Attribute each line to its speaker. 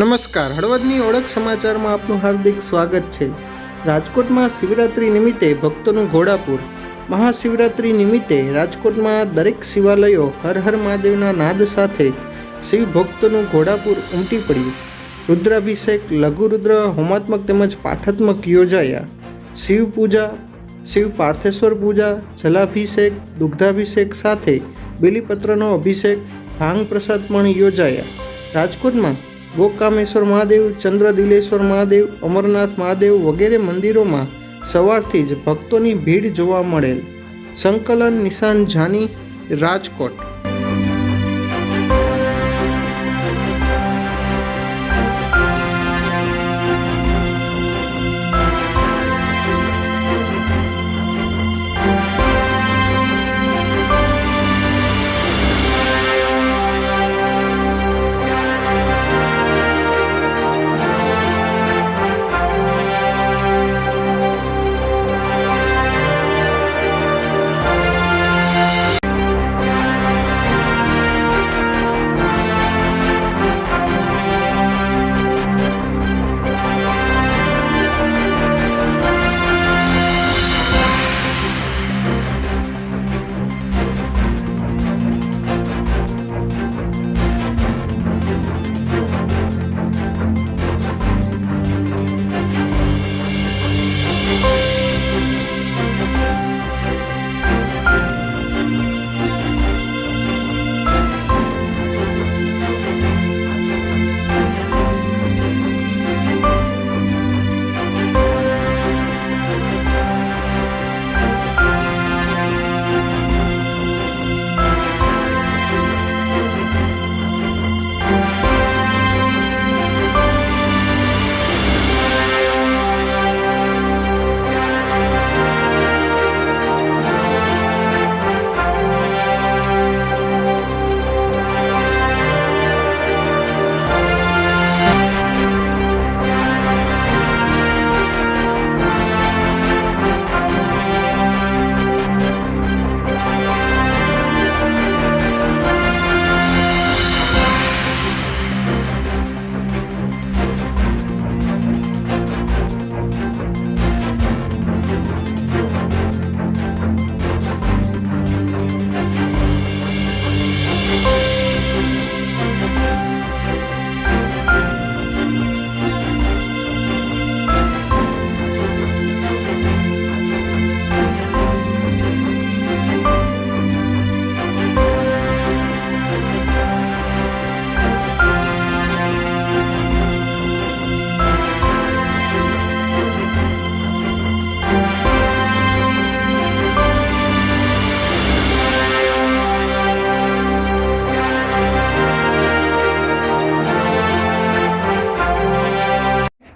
Speaker 1: નમસ્કાર. હળવદની ઓળખ સમાચારમાં આપનું હાર્દિક સ્વાગત છે. રાજકોટમાં શિવરાત્રી નિમિત્તે ભક્તોનું ઘોડાપુર. મહાશિવરાત્રી નિમિત્તે રાજકોટમાં દરેક શિવાલયો હર હર મહાદેવના નાદ સાથે શિવ ભક્તોનું ઘોડાપુર ઉમટી પડ્યું. રુદ્રાભિષેક લઘુરુદ્ર હોમાત્મક તેમજ પાઠાત્મક યોજાયા. શિવ પૂજા, શિવ પાર્થેશ્વર પૂજા, જલાભિષેક, દુગ્ધાભિષેક સાથે બેલીપત્રનો અભિષેક ભાંગ પ્રસાદ પણ યોજાયા. રાજકોટમાં ગોકામેશ્વર મહાદેવ, ચંદ્રદિલેશ્વર મહાદેવ, અમરનાથ મહાદેવ વગેરે મંદિરોમાં સવારથી જ ભક્તોની ભીડ જોવા મળેલ. સંકલન નિશાન જાની રાજકોટ.